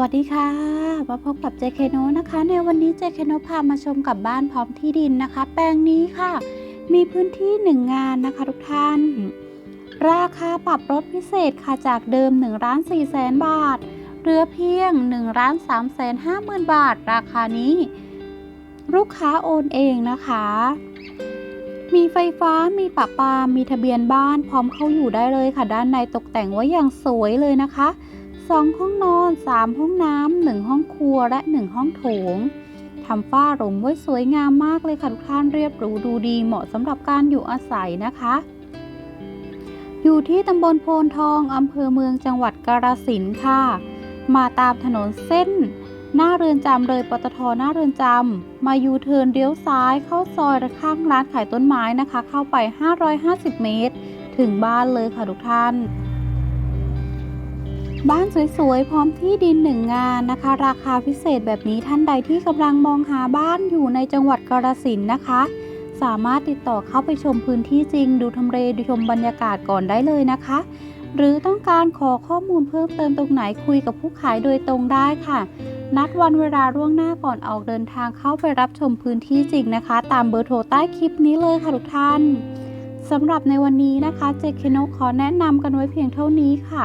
วัสดีค่ะ มาพบกับเจเคโนนะคะ ในวันนี้เจเคโนพามาชมกับบ้านพร้อมที่ดินนะคะ แปลงนี้ค่ะ มีพื้นที่หนึ่งงานนะคะทุกท่าน ราคาปรับลดพิเศษค่ะจากเดิม1ล้าน4แสนบาท เหลือเพียง1ล้าน3แสน5หมื่นบาท ราคานี้ ลูกค้าโอนเองนะคะ มีไฟฟ้ามีปะปามีทะเบียนบ้านพร้อมเข้าอยู่ได้เลยค่ะ ด้านในตกแต่งไว้อย่างสวยเลยนะคะ 2 ห้องนอน 3 ห้องน้ำ1ห้องครัวและ 1 ห้องโถงทำฝ้าหลมไว้สวยงามมากเลยค่ะทุกท่านเรียบหรูดูดีเหมาะสำหรับการอยู่อาศัยนะคะ อยู่ที่ตำบลโพนทองอำเภอเมืองจังหวัดกาฬสินธุ์ค่ะ มาตามถนนเส้น หน้าเรือนจำเลยปตทหน้าเรือนจำมายูเทิร์นเลี้ยวซ้ายเข้าซอยและข้างร้านขายต้นไม้นะคะ เข้าไป 550 เมตร ถึงบ้านเลยค่ะทุกท่าน บ้านสวยๆ พร้อมที่ดินหนึ่งงานนะคะ ราคาพิเศษแบบนี้ท่านใดที่กำลังมองหาบ้านอยู่ในจังหวัดกาฬสินธุ์นะคะ สามารถติดต่อเข้าไปชมพื้นที่จริง ดูทำเลดูชมบรรยากาศก่อนได้เลยนะคะ หรือต้องการขอข้อมูลเพิ่มเติมตรงไหนคุยกับผู้ขายโดยตรงได้ค่ะ นัดวันเวลาล่วงหน้าก่อนออกเดินทางเข้าไปรับชมพื้นที่จริงนะคะ ตามเบอร์โทรใต้คลิปนี้เลยค่ะทุกท่านสำหรับในวันนี้นะคะเจคโนขอแนะนำกันไว้เพียงเท่านี้ค่ะ